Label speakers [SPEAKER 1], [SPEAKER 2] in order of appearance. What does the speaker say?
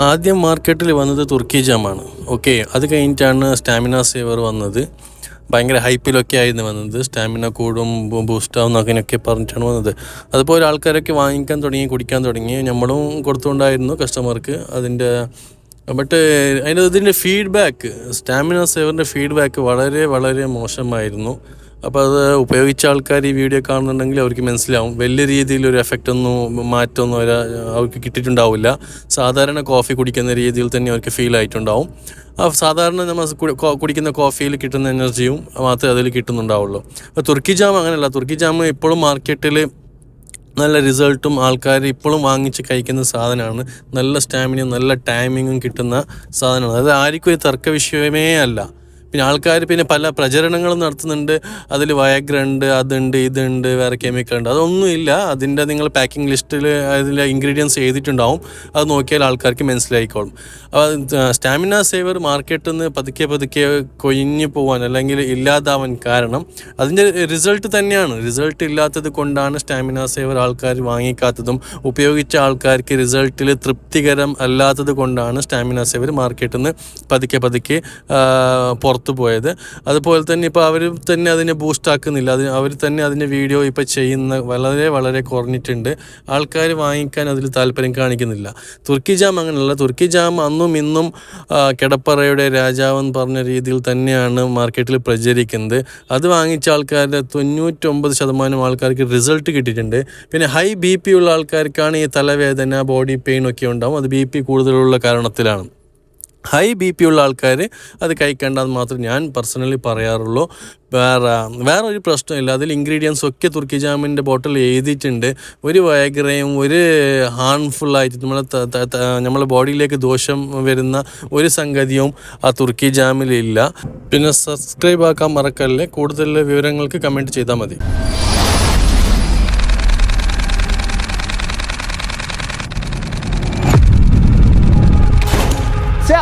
[SPEAKER 1] ആദ്യം മാർക്കറ്റിൽ വന്നത് തുർക്കി ജാമാണ്. ഓക്കെ അത് കഴിഞ്ഞിട്ടാണ് സ്റ്റാമിന സേവർ വന്നത്. ഭയങ്കര ഹൈപ്പിലൊക്കെ ആയിരുന്നു വന്നത്. സ്റ്റാമിന കൂടും ബൂസ്റ്റാവും അങ്ങനെയൊക്കെ പറഞ്ഞിട്ടാണ് വന്നത്. അതുപോലെ ആൾക്കാരൊക്കെ വാങ്ങിക്കാൻ തുടങ്ങി കുടിക്കാൻ തുടങ്ങി. നമ്മളും കൊടുത്തുകൊണ്ടായിരുന്നു കസ്റ്റമർക്ക് അതിന്റെ ബട്ട് അതിന്റെ ഇതിന്റെ ഫീഡ്ബാക്ക് സ്റ്റാമിന സേവറിന്റെ ഫീഡ്ബാക്ക് വളരെ വളരെ മോശമായിരുന്നു. അപ്പോൾ അത് ഉപയോഗിച്ച ആൾക്കാർ ഈ വീഡിയോ കാണുന്നുണ്ടെങ്കിൽ അവർക്ക് മനസ്സിലാവും. വലിയ രീതിയിൽ ഒരു എഫക്റ്റ് ഒന്നും മാറ്റമൊന്നും അവർ അവർക്ക് കിട്ടിയിട്ടുണ്ടാവില്ല. സാധാരണ കോഫി കുടിക്കുന്ന രീതിയിൽ തന്നെ അവർക്ക് ഫീൽ ആയിട്ടുണ്ടാവും. സാധാരണ നമ്മൾ കുടിക്കുന്ന കോഫിയിൽ കിട്ടുന്ന എനർജിയും മാത്രമേ അതിൽ കിട്ടുന്നുണ്ടാവുള്ളൂ. തുർക്കി ജാം അങ്ങനെയല്ല. തുർക്കി ജാം ഇപ്പോഴും മാർക്കറ്റിൽ നല്ല റിസൾട്ടും ആൾക്കാർ ഇപ്പോഴും വാങ്ങിച്ച് കഴിക്കുന്ന സാധനമാണ്. നല്ല സ്റ്റാമിനയും നല്ല ടൈമിങ്ങും കിട്ടുന്ന സാധനമാണ്. അത് ആർക്കും ഒരു തർക്ക വിഷയമേ അല്ല. പിന്നെ ആൾക്കാർ പിന്നെ പല പ്രചരണങ്ങളും നടത്തുന്നുണ്ട്. അതിൽ വയഗ്ര ഉണ്ട് അതുണ്ട് ഇതുണ്ട് വേറെ കെമിക്കൽ ഉണ്ട്. അതൊന്നുമില്ല അതിന്റെ നിങ്ങൾ പാക്കിംഗ് ലിസ്റ്റിൽ അതിന്റെ ഇൻഗ്രീഡിയൻസ് എഴുതിയിട്ടുണ്ടാവും. അത് നോക്കിയാൽ ആൾക്കാർക്ക് മനസ്സിലായിക്കോളും. അപ്പോൾ സ്റ്റാമിന സേവർ മാർക്കറ്റിൽ നിന്ന് പതുക്കെ പതുക്കെ കൊഴിഞ്ഞു പോകാൻ അല്ലെങ്കിൽ ഇല്ലാതാവാൻ കാരണം അതിന്റെ റിസൾട്ട് തന്നെയാണ്. റിസൾട്ട് ഇല്ലാത്തത് കൊണ്ടാണ് സ്റ്റാമിന സേവർ ആൾക്കാർ വാങ്ങിക്കാത്തതും ഉപയോഗിച്ച ആൾക്കാർക്ക് റിസൾട്ടിൽ തൃപ്തികരം അല്ലാത്തത് കൊണ്ടാണ് സ്റ്റാമിന സേവർ മാർക്കറ്റിൽ നിന്ന് പതുക്കെ പതുക്കെ ആ, പുറത്തു പോയത്. അതുപോലെ തന്നെ ഇപ്പോൾ അവർ തന്നെ അതിനെ ബൂസ്റ്റ് ആക്കുന്നില്ല. അത് അവർ തന്നെ അതിന്റെ വീഡിയോ ഇപ്പോൾ ചെയ്യുന്ന വളരെ വളരെ കുറഞ്ഞിട്ടുണ്ട്. ആൾക്കാർ വാങ്ങിക്കാൻ അതിൽ താല്പര്യം കാണിക്കുന്നില്ല. തുർക്കി ജാം അങ്ങനെയല്ല. തുർക്കി ജാം അന്നും ഇന്നും കിടപ്പറയുടെ രാജാവെന്ന് പറഞ്ഞ രീതിയിൽ തന്നെയാണ് മാർക്കറ്റിൽ പ്രചരിക്കുന്നത്. അത് വാങ്ങിച്ച ആൾക്കാരുടെ തൊണ്ണൂറ്റൊമ്പത് ശതമാനം ആൾക്കാർക്ക് റിസൾട്ട് കിട്ടിയിട്ടുണ്ട്. പിന്നെ ഹൈ ബി പി ഉള്ള ആൾക്കാർക്കാണ് ഈ തലവേദന ബോഡി പെയിൻ ഒക്കെ ഉണ്ടാവും. അത് ബി പി കൂടുതലുള്ള കാരണത്തിലാണ്. ഹൈ ബി പി ഉള്ള ആൾക്കാർ അത് കഴിക്കേണ്ടെന്ന് മാത്രം ഞാൻ പേഴ്സണലി പറയാറുള്ളൂ. വേറെ വേറെ ഒരു പ്രശ്നമില്ല. അതിൽ ഇൻഗ്രീഡിയൻസ് ഒക്കെ തുർക്കി ജാമിന്റെ ബോട്ടിൽ എഴുതിയിട്ടുണ്ട്. ഒരു വയഗ്രയും ഒരു ഹാർംഫുൾ ആയിട്ട് നമ്മളെ നമ്മളെ ബോഡിയിലേക്ക് ദോഷം വരുന്ന ഒരു സംഗതിയും ആ തുർക്കി ജാമിലില്ല പിന്നെ സബ്സ്ക്രൈബ് ആക്കാൻ മറക്കല്ലേ. കൂടുതൽ വിവരങ്ങൾക്ക് കമന്റ് ചെയ്താൽ മതി.